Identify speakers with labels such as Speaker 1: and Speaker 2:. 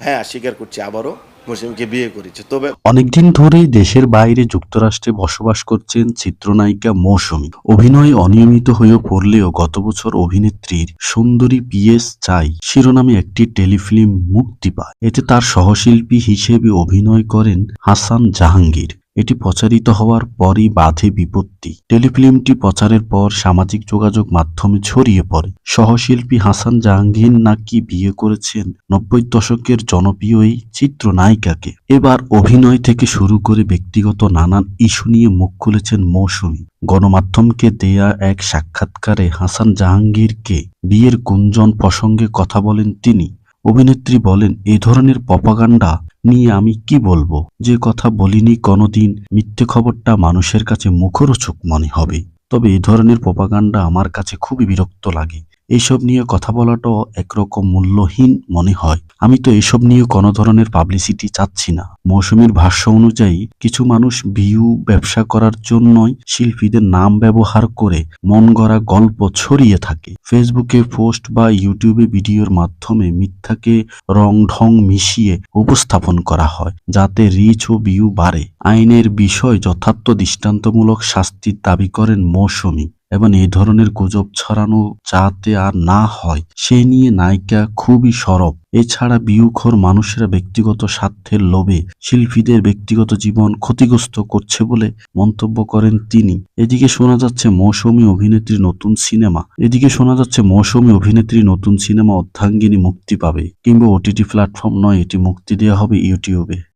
Speaker 1: হ্যাঁ স্বীকার করছি, আবারও মুসলিমকে বিয়ে করেছে। তবে
Speaker 2: অনেকদিন ধরেই দেশের বাইরে যুক্তরাষ্ট্রে বসবাস করছেন চিত্রনায়িকা মৌসুমী। অভিনয় অনিয়মিত হয়ে পড়লেও গত বছর অভিনেত্রীর সুন্দরী পিএস চাই শিরোনামে একটি টেলিফিল্ম মুক্তি পায়। এতে তার সহশিল্পী হিসেবে অভিনয় করেন হাসান জাহাঙ্গীর। এটি প্রচারিত হওয়ার পরই বাধে বিপত্তি। টেলিফিল্মটি প্রচারের পর সামাজিক যোগাযোগ মাধ্যমে ছড়িয়ে পড়ে। সহশিল্পী হাসান জাহাঙ্গীর নাকি বিয়ে করেছেন নব্বই দশকের জনপ্রিয় এই চিত্রনায়িকাকে। এবার অভিনয় থেকে শুরু করে ব্যক্তিগত নানান ইস্যু নিয়ে মুখ খুলেছেন মৌসুমী। গণমাধ্যমকে দেয়া এক সাক্ষাৎকারে হাসান জাহাঙ্গীরকে বিয়ের গুঞ্জন প্রসঙ্গে কথা বলেন তিনি। অভিনেত্রী বলেন, এ ধরনের পপাগান্ডা নিয়ে আমি কি বলব? যে কথা বলিনি কোনোদিন মিথ্যে খবরটা মানুষের কাছে মুখরোচক মনে হবে। তবে এ ধরনের পপাগান্ডা আমার কাছে খুবই বিরক্ত লাগে। এইসব নিয়ে কথা বলাটাও একরকম মূল্যহীন মনে হয়। আমি তো এসব নিয়ে কোনো ধরনের পাবলিসিটি চাচ্ছি না। মৌসুমীর ভাষ্য অনুযায়ী, কিছু মানুষ ভিউ ব্যবসা করার জন্যই শিল্পীদের নাম ব্যবহার করে মন গড়া গল্প ছড়িয়ে থাকে। ফেসবুকে পোস্ট বা ইউটিউবে ভিডিওর মাধ্যমে মিথ্যাকে রং ঢং মিশিয়ে উপস্থাপন করা হয়, যাতে রিচ ও ভিউ বাড়ে। আইনের বিষয় যথার্থ দৃষ্টান্তমূলক শাস্তির দাবি করেন মৌসুমী। এবং এই ধরনের গুজব ছড়ানো যাতে আর না হয়, সে নিয়ে নায়িকা খুবই সরব। এছাড়া বিউখর মানুষেরা ব্যক্তিগত স্বার্থের লোভে শিল্পীদের ব্যক্তিগত জীবন ক্ষতিগ্রস্ত করছে বলে মন্তব্য করেন তিনি। এদিকে শোনা যাচ্ছে মৌসুমী অভিনেত্রী নতুন সিনেমা। এদিকে শোনা যাচ্ছে মৌসুমী অভিনেত্রী নতুন সিনেমা অর্ধাঙ্গিনী মুক্তি পাবে, কিংবা ওটিটি প্ল্যাটফর্ম নয়, এটি মুক্তি দেওয়া হবে ইউটিউবে।